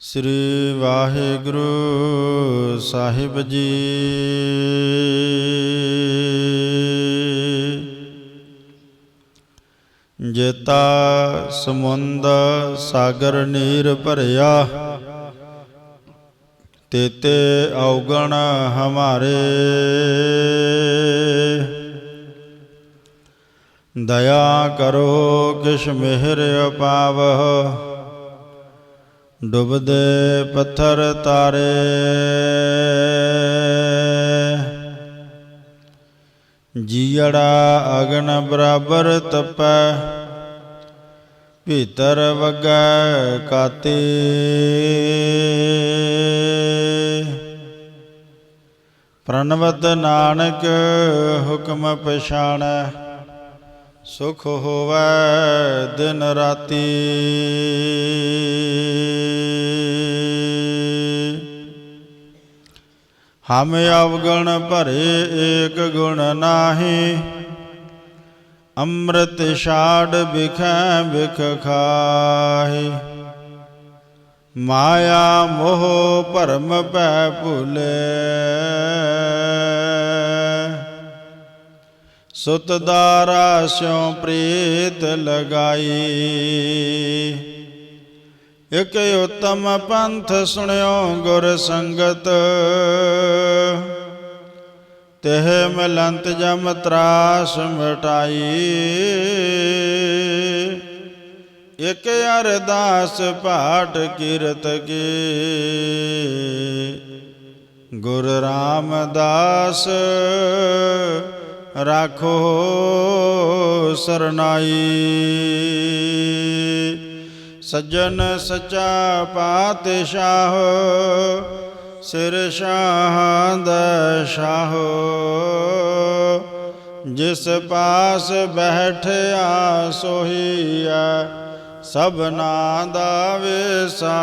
ਸ੍ਰੀ ਵਾਹਿਗੁਰੂ ਸਾਹਿਬ ਜੀ। ਜੇਤਾ ਸਮੁੰਦ ਸਾਗਰ ਨੀਰ ਭਰਿਆ ਤੇਤੇ ਔਗਣ ਹਮਾਰੇ। ਦਇਆ ਕਰੋ ਕਿਛ ਮਿਹਰ ਅਪਾਵਹ, ਡੁੱਬਦੇ ਪੱਥਰ ਤਾਰੇ। ਜੀੜਾ ਅਗਨ ਬਰਾਬਰ ਤਪੈ, ਭੀਤਰ ਵਗੈ ਕਾਤੇ। ਪ੍ਰਣਵਤ ਨਾਨਕ ਹੁਕਮ ਪਛਾਣੈ ਸੁਖ ਹੋਵੇ ਦਿਨ ਰਾਤੀ। ਹਮ ਅਵਗਣ ਭਰੇ ਏਕ ਗੁਣ ਨਾਹੀ, ਅੰਮ੍ਰਿਤ ਛਾੜ ਬਿਖੈ ਵਿਖ ਖਾਹੀ। ਮਾਇਆ ਮੋਹ ਭਰਮ ਪੈ ਭੁਲੇ। ਸੁਤ ਦਾਰਾ ਸਿਉ ਪ੍ਰੀਤ ਲਗਾਈ। ਇਕ ਉਤਮ ਪੰਥ ਸੁਣਿਓ ਗੁਰ ਸੰਗਤ। ਤਿਹ ਮਲੰਤ ਜਮ ਤਰਾਸ ਮਟਾਈ। ਇਕ ਅਰਦਾਸ ਪਾਠ ਕੀਰਤ ਗੇ ਗੁਰ ਰਾਮਦਾਸ ਰਾਖੋ ਸਰਨਾਈ ਸੱਜਣ ਸਚਾ ਪਾਤਸ਼ਾਹ ਸਿਰ ਸ਼ਾਹਾਂ ਦਾ ਸ਼ਾਹ ਜਿਸ ਪਾਸ ਬੈਠਿਆ ਸੋਹੀਆ ਸਭਨਾ ਦਾ ਵਿਸਾਹੋ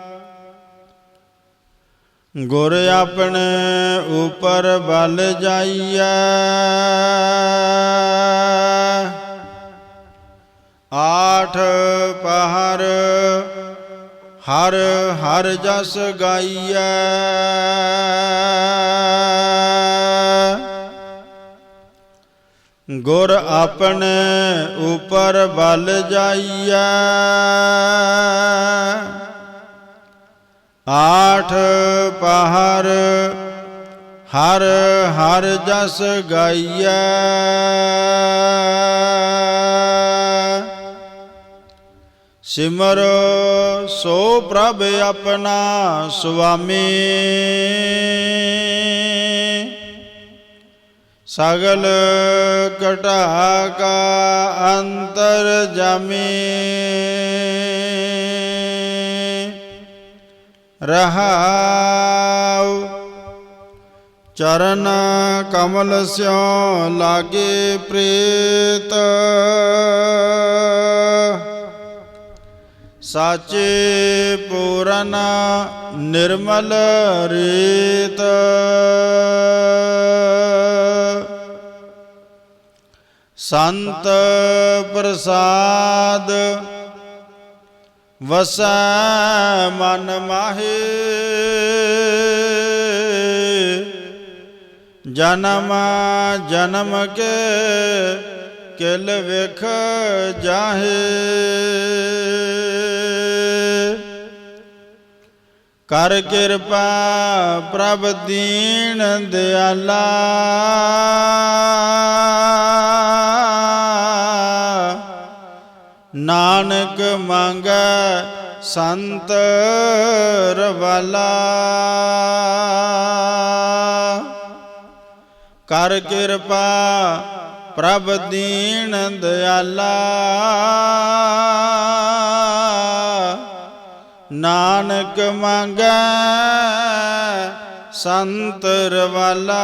ਗੁਰ ਆਪਣੇ ਉਪਰ ਬਲ ਜਾਈਐ। ਆਠ ਪਹਰ ਹਰ ਹਰ ਜਸ ਗਾਈਐ। ਗੁਰ ਆਪਣੇ ਉਪਰ ਬਲ ਜਾਈਐ। ਆਠ ਪਹਰ, ਹਰ ਹਰ ਜਸ ਗਾਈਐ। ਸਿਮਰੋ ਸੋ ਪ੍ਰਭ ਆਪਣਾ ਸੁਆਮੀ। ਸਗਲ ਕਟਾ ਕਾ ਅੰਤਰ ਜਮੀ। ਰਹਾਉ। ਚਰਨ ਕਮਲ ਸਿਉ ਲਾਗੇ ਪ੍ਰੀਤ। ਸਾਚੇ ਪੂਰਨ ਨਿਰਮਲ ਰੀਤ। ਸੰਤ ਪ੍ਰਸਾਦ ਵਸੈ ਮਨ ਮਾਹੇ। ਜਨਮ ਜਨਮ ਕੇ ਕਿਲ ਵੇਖ ਜਾਹੇ। ਕਰ ਕਿਰਪਾ ਪ੍ਰਭ ਦੀਨ ਦਿਆਲਾ। ਨਾਨਕ ਮੰਗੈ ਸੰਤ ਰਵਾਲਾ। ਕਰ ਕਿਰਪਾ ਪ੍ਰਭ ਦੀਨ ਦਿਆਲਾ। ਨਾਨਕ ਮੰਗੈ ਸੰਤ ਵਾਲਾ